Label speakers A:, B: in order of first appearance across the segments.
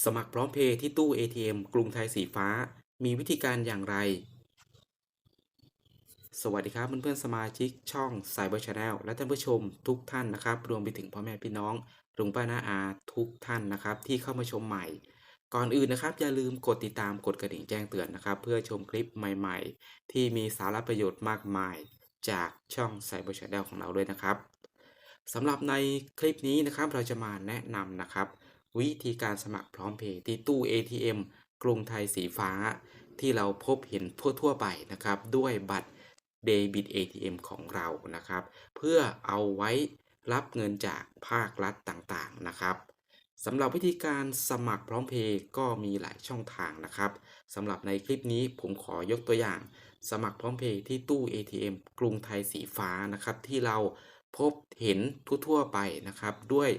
A: สมัครพร้อมเพย์ที่ตู้ ATM กรุงไทยสีฟ้า มีวิธีการอย่างไร สวัสดีครับเพื่อนๆสมาชิกช่อง Cyber Channel และท่านผู้ชมทุกท่านนะครับ รวมไปถึงพ่อแม่พี่น้องลุงป้าน้าอาทุกท่านนะครับ ที่เข้ามาชมใหม่ ก่อนอื่นนะครับ อย่าลืมกดติดตามกดกระดิ่งแจ้งเตือนนะครับ เพื่อชมคลิปใหม่ๆ ที่มีสาระประโยชน์มากมาย จากช่อง Cyber Channel ของเราด้วยนะครับสำหรับในคลิปนี้นะครับเราจะมาแนะนำนะครับ วิธีการสมัครพร้อมเพย์ที่ตู้ ATM กรุงไทยสีฟ้า ที่เราพบเห็นทั่วๆไปนะครับ ด้วยบัตรเดบิต ATM ของเรานะครับ เพื่อเอาไว้รับเงินจากภาครัฐต่างๆนะครับสำหรับวิธีการสมัครพร้อมเพย์ก็มีหลายช่องทางนะครับสำหรับในคลิปนี้ผมขอยกตัวอย่าง สมัครพร้อมเพย์ที่ตู้ ATM กรุงไทยสีฟ้านะครับ ที่เราพบเห็นทั่วๆไปนะครับ ด้วย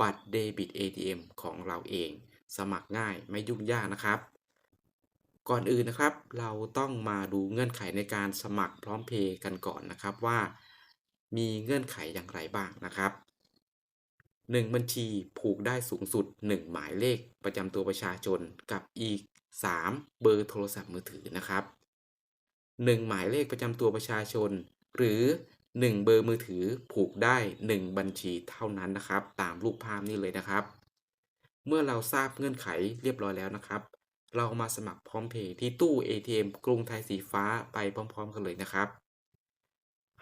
A: บัตรเดบิต ATM ของเราเอง สมัครง่ายไม่ยุ่งยากนะครับ ก่อนอื่นนะครับ เราต้องมาดูเงื่อนไขในการสมัครพร้อมเพย์กันก่อนนะครับว่า มีเงื่อนไขอย่างไรบ้างนะครับ 1 บัญชีผูกได้สูงสุด 1 หมายเลขประจำตัวประชาชนกับอีก 3 เบอร์โทรศัพท์มือถือนะครับ 1 หมายเลขประจำตัวประชาชน หรือ 1 เบอร์มือถือผูกได้ 1 บัญชีเท่านั้นนะครับ ตามรูปภาพนี้เลยนะครับ เมื่อเราทราบเงื่อนไขเรียบร้อยแล้วนะครับ เรามาสมัครพร้อมเพย์ที่ตู้ ATM กรุงไทยสีฟ้าไปพร้อม ๆ กันเลยนะครับ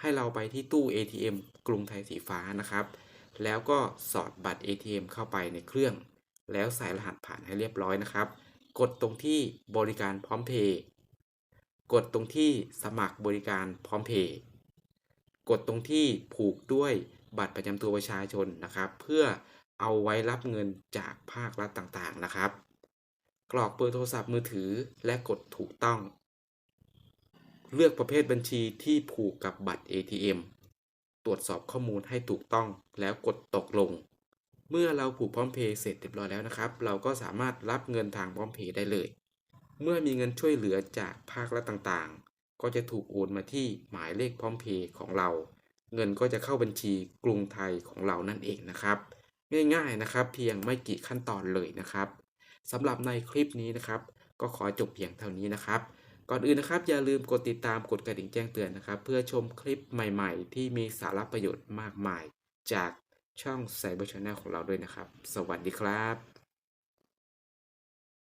A: ให้เราไปที่ตู้ ATM กรุงไทยสีฟ้านะครับ แล้วก็สอดบัตร ATM เข้าไปในเครื่อง แล้วใส่รหัสผ่านให้เรียบร้อยนะครับ กดตรงที่บริการพร้อมเพย์กดตรงที่สมัครบริการพร้อมเพย์ กดตรงที่ผูกด้วยบัตรประจำตัวประชาชนนะครับ เพื่อเอาไว้รับเงินจากภาครัฐต่างๆนะครับ กรอกเบอร์โทรศัพท์มือถือและกดถูกต้อง เลือกประเภทบัญชีที่ผูกกับบัตร ATM ตรวจสอบข้อมูลให้ถูกต้องแล้วกดตกลง เมื่อเราผูกพร้อมเพย์เสร็จเรียบร้อยแล้วนะครับ เราก็สามารถรับเงินทางพร้อมเพย์ได้เลย เมื่อมีเงินช่วยเหลือจากภาครัฐต่างๆ ก็จะถูกโอนมาที่หมายเลขพร้อมเพย์ของเรา เงินก็จะเข้าบัญชีกรุงไทยของเรานั่นเองนะครับ ง่ายๆนะครับ เพียงไม่กี่ขั้นตอนเลยนะครับสำหรับในคลิปนี้นะครับ ก็ขอจบเพียงเท่านี้นะครับ ก่อนอื่นนะครับ อย่าลืมกดติดตามกดกระดิ่งแจ้งเตือนนะครับ เพื่อชมคลิปใหม่ๆ ที่มีสาระประโยชน์มากมาย จากช่อง Cyber Channel ของเราด้วยนะครับ สวัสดีครับ